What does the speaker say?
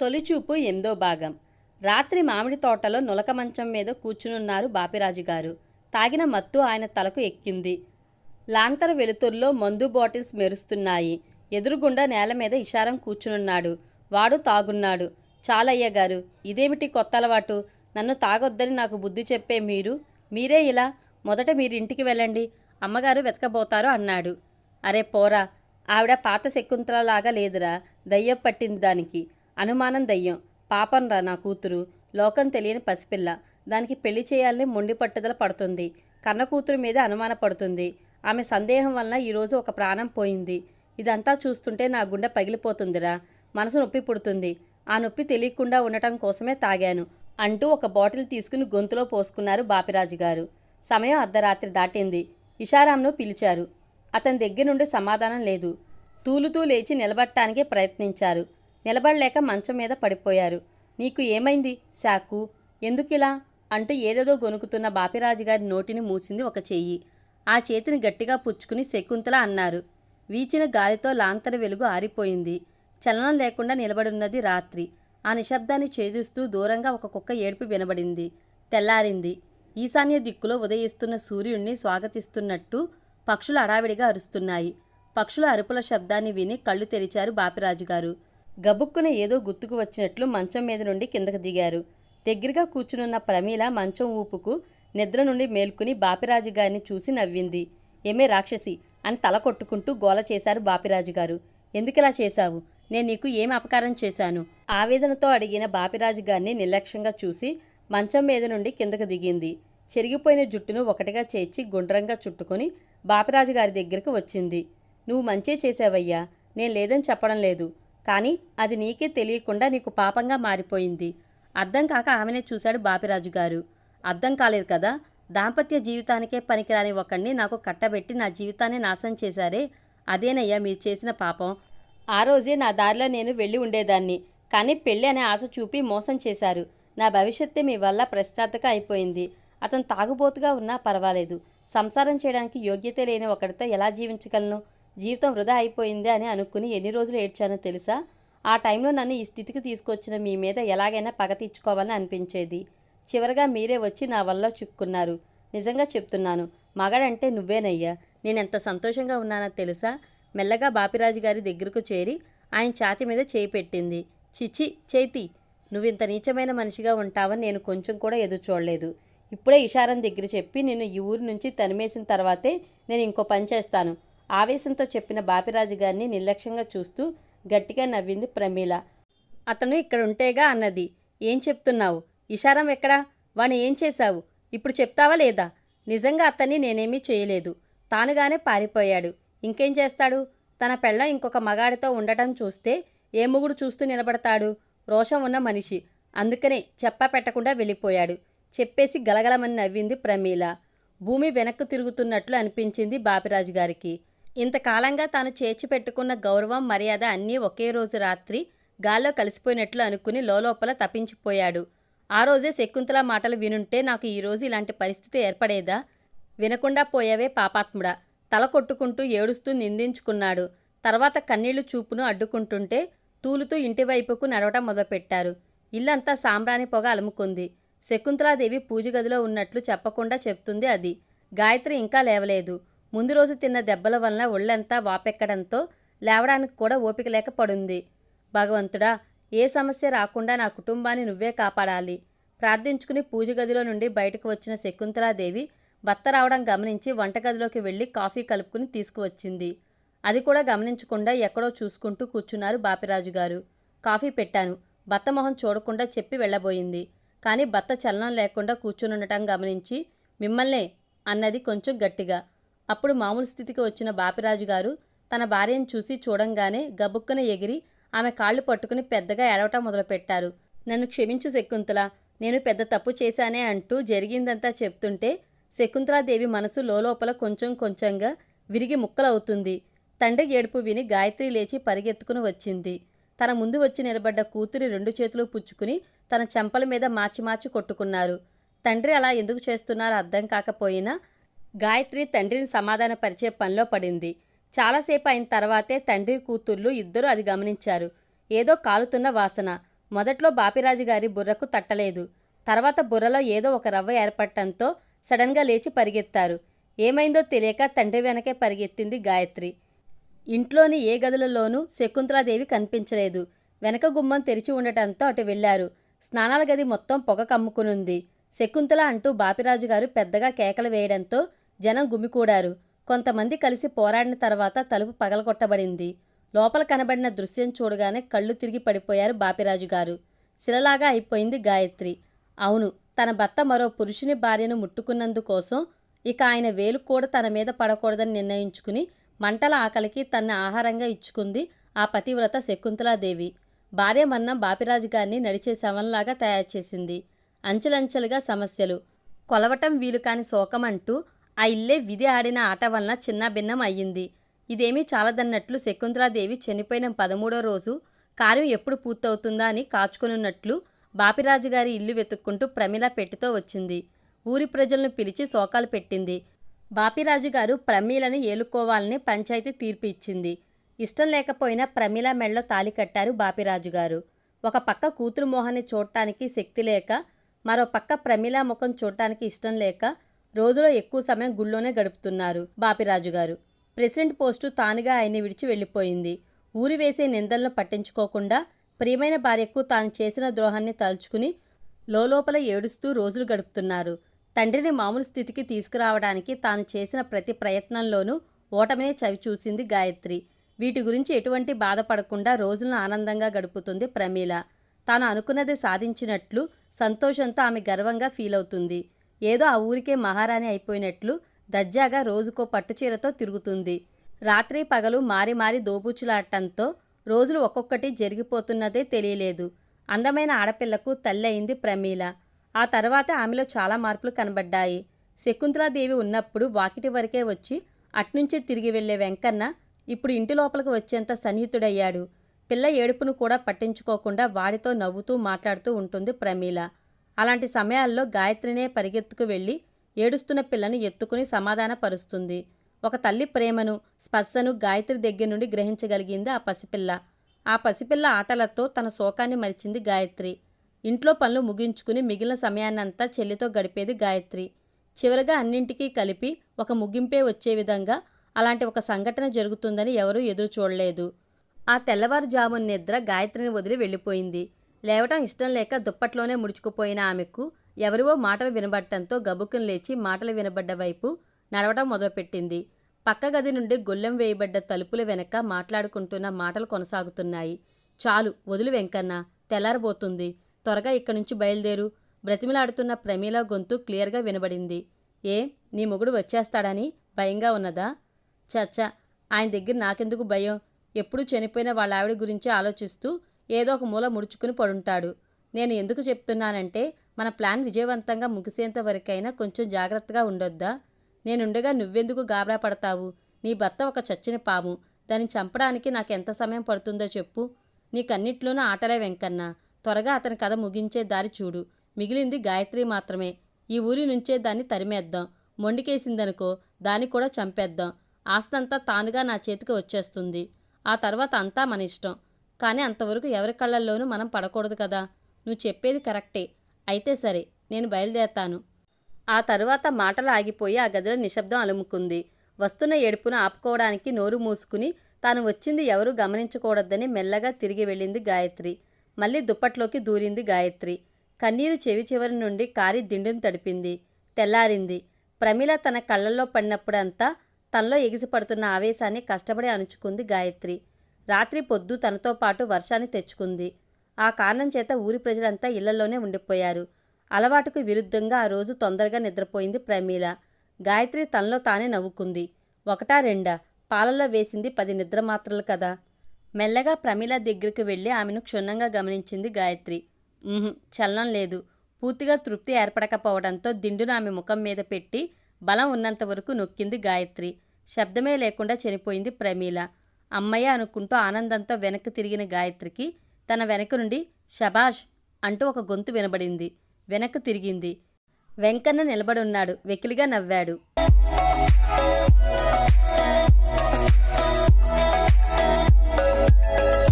తొలిచూపు ఎనిమిదో భాగం. రాత్రి మామిడి తోటలో నులక మంచం మీద కూర్చునున్నారు బాపిరాజు గారు. తాగిన మత్తు ఆయన తలకు ఎక్కింది. లాంతర వెలుతురులో మందు బాటిల్స్ మెరుస్తున్నాయి. ఎదురుగుండా నేల మీద ఇషారం కూర్చునున్నాడు. వాడు తాగున్నాడు. చాలయ్య గారు ఇదేమిటి కొత్త అలవాటు? నన్ను తాగొద్దని నాకు బుద్ధి చెప్పే మీరు? మీరే ఇలా? మొదట మీరు ఇంటికి వెళ్ళండి. అమ్మగారు వెతకబోతారు అన్నాడు. అరే పోరా ఆవిడ పాత శకుంతలలాగా లేదురా దయ్యం పట్టింది దానికి. అనుమానం దయ్యం. పాపంరా నా కూతురు. లోకం తెలియని పసిపిల్ల. దానికి పెళ్ళి చేయాలని మొండి పట్టుదల పడుతుంది. కన్న కూతురు మీద అనుమాన పడుతుంది. ఆమె సందేహం వలన ఈరోజు ఒక ప్రాణం పోయింది. ఇదంతా చూస్తుంటే నా గుండె పగిలిపోతుందిరా. మనసు నొప్పి పుడుతుంది. ఆ నొప్పి తెలియకుండా ఉండటం కోసమే తాగాను అంటూ ఒక బాటిల్ తీసుకుని గొంతులో పోసుకున్నారు బాపిరాజు గారు. సమయం అర్ధరాత్రి దాటింది. ఇషారాంను పిలిచారు. అతని దగ్గర నుండి సమాధానం లేదు. తూలుతూ లేచి నిలబట్టడానికి ప్రయత్నించారు. నిలబడలేక మంచం మీద పడిపోయారు. నీకు ఏమైంది? శాకు ఎందుకిలా? అంటూ ఏదేదో గొనుకుతున్న బాపిరాజు గారి నోటిని మూసింది ఒక చెయ్యి. ఆ చేతిని గట్టిగా పుచ్చుకుని శకుంతల అన్నారు. వీచిన గాలితో లాంతర వెలుగు ఆరిపోయింది. చలనం లేకుండా నిలబడున్నది రాత్రి. ఆ నిశ్శబ్దాన్ని ఛేదిస్తూ దూరంగా ఒక కుక్క ఏడుపు వినబడింది. తెల్లారింది. ఈశాన్య దిక్కులో ఉదయిస్తున్న సూర్యుణ్ణి స్వాగతిస్తున్నట్టు పక్షులు అడావిడిగా అరుస్తున్నాయి. పక్షుల అరుపుల శబ్దాన్ని విని కళ్ళు తెరిచారు బాపిరాజు గారు గబుక్కున ఏదో గుర్తుకు వచ్చినట్లు మంచం మీద నుండి కిందకు దిగారు. దగ్గరగా కూర్చునున్న ప్రమీల మంచం ఊపుకు నిద్ర నుండి మేల్కొని బాపిరాజు గారిని చూసి నవ్వింది. ఏమే రాక్షసి? అని తల కొట్టుకుంటూ గోల చేశారు బాపిరాజు గారు. ఎందుకిలా చేశావు? నేను నీకు ఏం అపకారం చేశాను? ఆవేదనతో అడిగిన బాపిరాజు గారిని నిర్లక్ష్యంగా చూసి మంచం మీద నుండి కిందకు దిగింది. చెరిగిపోయిన జుట్టును ఒకటిగా చేర్చి గుండ్రంగా చుట్టుకొని బాపిరాజు గారి దగ్గరకు వచ్చింది. నువ్వు మంచే చేసావయ్యా నేను లేదని చెప్పడం లేదు. కానీ అది నీకే తెలియకుండా నీకు పాపంగా మారిపోయింది. అర్థం కాక ఆమెనే చూశాడు బాపిరాజు గారు. అర్థం కాలేదు కదా దాంపత్య జీవితానికే పనికిరాని ఒకణ్ణి నాకు కట్టబెట్టి నా జీవితాన్ని నాశనం చేశారే? అదేనయ్యా మీరు చేసిన పాపం. ఆ రోజే నా దారిలో నేను వెళ్ళి ఉండేదాన్ని. కానీ పెళ్ళి అనే ఆశ చూపి మోసం చేశారు. నా భవిష్యత్తే మీ వల్ల ప్రశ్నార్థక అయిపోయింది. అతను తాగుబోతుగా ఉన్నా పర్వాలేదు. సంసారం చేయడానికి యోగ్యత లేని ఒకరితో ఎలా జీవించగలను? జీవితం వృధా అయిపోయింది అని అనుకుని ఎన్ని రోజులు ఏడ్చానో తెలుసా? ఆ టైంలో నన్ను ఈ స్థితికి తీసుకొచ్చిన మీ మీద ఎలాగైనా పగ తీర్చుకోవాలని అనిపించేది. చివరగా మీరే వచ్చి నా వల్ల చిక్కున్నారు. నిజంగా చెప్తున్నాను మగాడంటే నువ్వేనయ్యా. నేను ఎంత సంతోషంగా ఉన్నానో తెలుసా? మెల్లగా బాపిరాజు గారి దగ్గరకు చేరి ఆయన ఛాతి మీద చేయి పెట్టింది. చిచి చేతి నువ్వింత నీచమైన మనిషిగా ఉంటావని నేను కొంచెం కూడా ఎదురు చూడలేదు. ఇప్పుడే ఇషారం దగ్గర చెప్పి నేను ఈ ఊరు నుంచి తనిమేసిన తర్వాతే నేను ఇంకో పని చేస్తాను. ఆవేశంతో చెప్పిన బాపిరాజు గారిని నిర్లక్ష్యంగా చూస్తూ గట్టిగా నవ్వింది ప్రమీల. అతను ఇక్కడ ఉంటేగా అన్నది. ఏం చెప్తున్నావు? ఇషారం ఎక్కడా? వాణ్ణి ఏం చేశావు? ఇప్పుడు చెప్తావా లేదా? నిజంగా అతన్ని నేనేమీ చేయలేదు. తానుగానే పారిపోయాడు. ఇంకేం చేస్తాడు? తన పెళ్ళం ఇంకొక మగాడితో ఉండటం చూస్తే ఏ ముగుడు చూస్తూ నిలబడతాడు? రోషం ఉన్న మనిషి. అందుకనే చెప్పా పెట్టకుండా వెళ్ళిపోయాడు. చెప్పేసి గలగలమని నవ్వింది ప్రమీల. భూమి వెనక్కు తిరుగుతున్నట్లు అనిపించింది బాపిరాజు గారికి. ఇంతకాలంగా తాను చేర్చి పెట్టుకున్న గౌరవం మర్యాద అన్నీ ఒకే రోజు రాత్రి గాల్లో కలిసిపోయినట్లు అనుకుని లోలోపల తప్పించిపోయాడు. ఆ రోజే శకుంతల మాటలు వినుంటే నాకు ఈరోజు ఇలాంటి పరిస్థితి ఏర్పడేదా? వినకుండా పోయావే పాపాత్ముడా. తల కొట్టుకుంటూ ఏడుస్తూ నిందించుకున్నాడు. తర్వాత కన్నీళ్ళు చూపును అడ్డుకుంటుంటే తూలుతూ ఇంటివైపుకు నడవటం మొదలుపెట్టారు. ఇల్లంతా సాంబ్రాణి పొగ అలుముకుంది. శకుంతలాదేవి పూజగదిలో ఉన్నట్లు చెప్పకుండా చెప్తుంది అది. గాయత్రి ఇంకా లేవలేదు. ముందు రోజు తిన్న దెబ్బల వలన ఒళ్ళంతా వాపెక్కడంతో లేవడానికి కూడా ఓపిక లేక పడుంది. భగవంతుడా ఏ సమస్య రాకుండా నా కుటుంబాన్ని నువ్వే కాపాడాలి. ప్రార్థించుకుని పూజ గదిలో నుండి బయటకు వచ్చిన శకుంతలాదేవి భర్త రావడం గమనించి వంటగదిలోకి వెళ్ళి కాఫీ కలుపుకుని తీసుకువచ్చింది. అది కూడా గమనించకుండా ఎక్కడో చూసుకుంటూ కూర్చున్నారు బాపిరాజు గారు. కాఫీ పెట్టాను. భర్త మొహం చూడకుండా చెప్పి వెళ్ళబోయింది. కానీ భర్త చలనం లేకుండా కూర్చునుండటం గమనించి మిమ్మల్నే అన్నది కొంచెం గట్టిగా. అప్పుడు మామూలు స్థితికి వచ్చిన బాపిరాజు గారు తన భార్యను చూసి చూడంగానే గబుక్కున ఎగిరి ఆమె కాళ్ళు పట్టుకుని పెద్దగా ఏడవటం మొదలుపెట్టారు. నన్ను క్షమించు శకుంతల నేను పెద్ద తప్పు చేశానే అంటూ జరిగిందంతా చెప్తుంటే శకుంతలాదేవి మనసు లోలోపల కొంచెం కొంచెంగా విరిగి ముక్కలవుతుంది. తండ్రి ఏడుపు విని గాయత్రి లేచి పరిగెత్తుకుని వచ్చింది. తన ముందు వచ్చి నిలబడ్డ కూతురి రెండు చేతులు పుచ్చుకుని తన చెంపల మీద మార్చి మార్చి కొట్టుకున్నారు. తండ్రి అలా ఎందుకు చేస్తున్నారో? అర్థం కాకపోయినా గాయత్రి తండ్రిని సమాధానపరిచే పనిలో పడింది. చాలాసేపు అయిన తర్వాతే తండ్రి కూతుర్లు ఇద్దరూ అది గమనించారు. ఏదో కాలుతున్న వాసన. మొదట్లో బాపిరాజు గారి బుర్రకు తట్టలేదు. తర్వాత బుర్రలో ఏదో ఒక రవ్వ ఏర్పడటంతో సడన్గా లేచి పరిగెత్తారు. ఏమైందో తెలియక తండ్రి వెనకే పరిగెత్తింది గాయత్రి. ఇంట్లోని ఏ గదులలోనూ శకుంతలాదేవి కనిపించలేదు. వెనక గుమ్మం తెరిచి ఉండటంతో అటు వెళ్ళారు స్నానాల గది మొత్తం పొగ కమ్ముకునుంది. శకుంతల అంటూ బాపిరాజు గారు పెద్దగా కేకలు వేయడంతో జనం గుమికూడారు. కొంతమంది కలిసి పోరాడిన తర్వాత తలుపు పగలగొట్టబడింది. లోపల కనబడిన దృశ్యం చూడగానే కళ్ళు తిరిగి పడిపోయారు బాపిరాజు గారు. శిలలాగా అయిపోయింది గాయత్రి. అవును తన భర్త మరో పురుషుని భార్యను ముట్టుకున్నందుకోసం ఇక ఆయన వేలు కూడా తన మీద పడకూడదని నిర్ణయించుకుని మంటల ఆకలికి తన ఆహారంగా ఇచ్చుకుంది ఆ పతివ్రత శకుంతలాదేవి. భార్య మన్న బాపిరాజు గారిని నడిచే శవంలాగా తయారు చేసింది. అంచెలంచెలుగా సమస్యలు. కొలవటం వీలు కాని శోకమంటూ ఆ ఇల్లే విధి ఆడిన ఆట వలన చిన్నభిన్నం అయ్యింది. ఇదేమీ చాలదన్నట్లు శకుంతలాదేవి చనిపోయిన పదమూడో రోజు కార్యం ఎప్పుడు పూర్తవుతుందా అని కాచుకునున్నట్లు బాపిరాజు గారి ఇల్లు వెతుక్కుంటూ ప్రమిళ పెట్టితో వచ్చింది. ఊరి ప్రజలను పిలిచి శోకాలు పెట్టింది. బాపిరాజు గారు ప్రమీలను ఏలుకోవాలని పంచాయతీ తీర్పు ఇచ్చింది. ఇష్టం లేకపోయినా ప్రమీల మెళ్ళలో తాలి కట్టారు బాపిరాజు గారు. ఒక పక్క కూతురు మోహన్ని చూడటానికి శక్తి లేక మరో పక్క ప్రమీల ముఖం చూడటానికి ఇష్టం లేక రోజులో ఎక్కువ సమయం గుళ్ళోనే గడుపుతున్నారు బాపిరాజు గారు ప్రెసిడెంట్ పోస్టు తానుగా ఆయన్ని విడిచి వెళ్ళిపోయింది. ఊరి వేసే నిందలను పట్టించుకోకుండా ప్రియమైన భార్యకు తాను చేసిన ద్రోహాన్ని తలుచుకుని లోపల ఏడుస్తూ రోజులు గడుపుతున్నారు. తండ్రిని మామూలు స్థితికి తీసుకురావడానికి తాను చేసిన ప్రతి ప్రయత్నంలోనూ ఓటమినే చవి చూసింది గాయత్రి. వీటి గురించి ఎటువంటి బాధపడకుండా రోజులను ఆనందంగా గడుపుతుంది ప్రమీల. తాను అనుకున్నది సాధించినట్లు సంతోషంతో ఆమె గర్వంగా ఫీల్ అవుతుంది ఏదో ఆ ఊరికే మహారాణి అయిపోయినట్లు దజ్జాగా రోజుకో పట్టుచీరతో తిరుగుతుంది. రాత్రి పగలు మారి మారి దోబుచ్చులాడటంతో రోజులు ఒక్కొక్కటి జరిగిపోతున్నదే తెలియలేదు. అందమైన ఆడపిల్లకు తల్లి అయింది ప్రమీల. ఆ తర్వాత ఆమెలో చాలా మార్పులు కనబడ్డాయి. శకుంతలాదేవి ఉన్నప్పుడు వాకిటి వరకే వచ్చి అట్నుంచే తిరిగి వెళ్ళే వెంకన్న ఇప్పుడు ఇంటి లోపలికి వచ్చేంత సన్నిహితుడయ్యాడు. పిల్ల ఏడుపును కూడా పట్టించుకోకుండా వాడితో నవ్వుతూ మాట్లాడుతూ ఉంటుంది ప్రమీల. అలాంటి సమయాల్లో గాయత్రినే పరిగెత్తుకు వెళ్ళి ఏడుస్తున్న పిల్లను ఎత్తుకుని సమాధానపరుస్తుంది. ఒక తల్లి ప్రేమను స్పర్శను గాయత్రి దగ్గర నుండి గ్రహించగలిగింది ఆ పసిపిల్ల. ఆ పసిపిల్ల ఆటలతో తన శోకాన్ని మరిచింది గాయత్రి. ఇంట్లో పనులు ముగించుకుని మిగిలిన సమయాన్నంతా చెల్లితో గడిపేది గాయత్రి. చివరగా అన్నింటికీ కలిపి ఒక ముగింపే వచ్చే విధంగా అలాంటి ఒక సంఘటన జరుగుతుందని ఎవరూ ఎదురు చూడలేదు ఆ తెల్లవారుజామున నిద్ర గాయత్రిని వదిలి వెళ్ళిపోయింది. లేవటం ఇష్టం లేక దుప్పట్లోనే ముడుచుకుపోయిన ఆమెకు ఎవరివో మాటలు వినబడటంతో గబుక్కును లేచి మాటలు వినబడ్డ వైపు నడవటం మొదలుపెట్టింది. పక్క గది నుండి గొల్లెం వేయబడ్డ తలుపుల వెనక మాట్లాడుకుంటున్న మాటలు కొనసాగుతున్నాయి. చాలు వదిలి వెంకన్న తెల్లారబోతుంది. త్వరగా ఇక్కడి నుంచి బయలుదేరు. బ్రతిమిలాడుతున్న ప్రమీల గొంతు క్లియర్గా వినబడింది. ఏ నీ మొగుడు వచ్చేస్తాడని భయంగా ఉన్నదా? చచ్చా ఆయన దగ్గర నాకెందుకు భయం? ఎప్పుడూ చనిపోయిన వాళ్ళ ఆవిడ గురించి ఆలోచిస్తూ ఏదో ఒక మూల ముడుచుకుని పడుంటాడు. నేను ఎందుకు చెప్తున్నానంటే మన ప్లాన్ విజయవంతంగా ముగిసేంత వరకైనా కొంచెం జాగ్రత్తగా ఉండొద్దా? నేనుండగా నువ్వెందుకు గాబరా పడతావు? నీ భర్త ఒక చచ్చిన పాము. దాన్ని చంపడానికి నాకు ఎంత సమయం పడుతుందో చెప్పు. నీకన్నిట్లోనూ ఆటలే వెంకన్న. త్వరగా అతని కథ ముగించే దారి చూడు. మిగిలింది గాయత్రి మాత్రమే. ఈ ఊరి నుంచే దాన్ని తరిమేద్దాం. మొండికేసిందనుకో దాన్ని కూడా చంపేద్దాం. ఆస్తంతా తానుగా నా చేతికి వచ్చేస్తుంది. ఆ తర్వాత అంతా మన ఇష్టం. కానీ అంతవరకు ఎవరి కళ్ళల్లోనూ మనం పడకూడదు కదా. నువ్వు చెప్పేది కరెక్టే. అయితే సరే నేను బయలుదేరతాను. ఆ తరువాత మాటలు ఆగిపోయి ఆ గదిలో నిశ్శబ్దం అలుముకుంది. వస్తున్న ఏడుపును ఆపుకోవడానికి నోరు మూసుకుని తాను వచ్చింది ఎవరూ గమనించకూడదని మెల్లగా తిరిగి వెళ్ళింది గాయత్రి. మళ్ళీ దుప్పట్లోకి దూరింది గాయత్రి. కన్నీరు చెవి చివరి నుండి కారి దిండును తడిపింది. తెల్లారింది. ప్రమిళ తన కళ్ళల్లో పడినప్పుడంతా తనలో ఎగిసిపడుతున్న ఆవేశాన్ని కష్టపడి అణుచుకుంది గాయత్రి. రాత్రి పొద్దు తనతో పాటు వర్షాన్ని తెచ్చుకుంది. ఆ కారణం చేత ఊరి ప్రజలంతా ఇళ్ళలోనే ఉండిపోయారు. అలవాటుకు విరుద్ధంగా ఆ రోజు తొందరగా నిద్రపోయింది ప్రమీల. గాయత్రి తనలో తానే నవ్వుకుంది. ఒకటా రెండా? పాలల్లో వేసింది పది నిద్రమాత్రలు కదా. మెల్లగా ప్రమీల దగ్గరికి వెళ్ళి ఆమెను క్షుణ్ణంగా గమనించింది గాయత్రి. చలనం లేదు. పూర్తిగా తృప్తి ఏర్పడకపోవడంతో దిండును ఆమె ముఖం మీద పెట్టి బలం ఉన్నంత వరకు నొక్కింది గాయత్రి. శబ్దమే లేకుండా చనిపోయింది ప్రమీల. అమ్మయ్య అనుకుంటూ ఆనందంతో వెనక్కి తిరిగిన గాయత్రికి తన వెనక నుండి షబాష్ అంటూ ఒక గొంతు వినబడింది. వెనక్కు తిరిగింది. వెంకన్న నిలబడున్నాడు వెకిలిగా నవ్వాడు.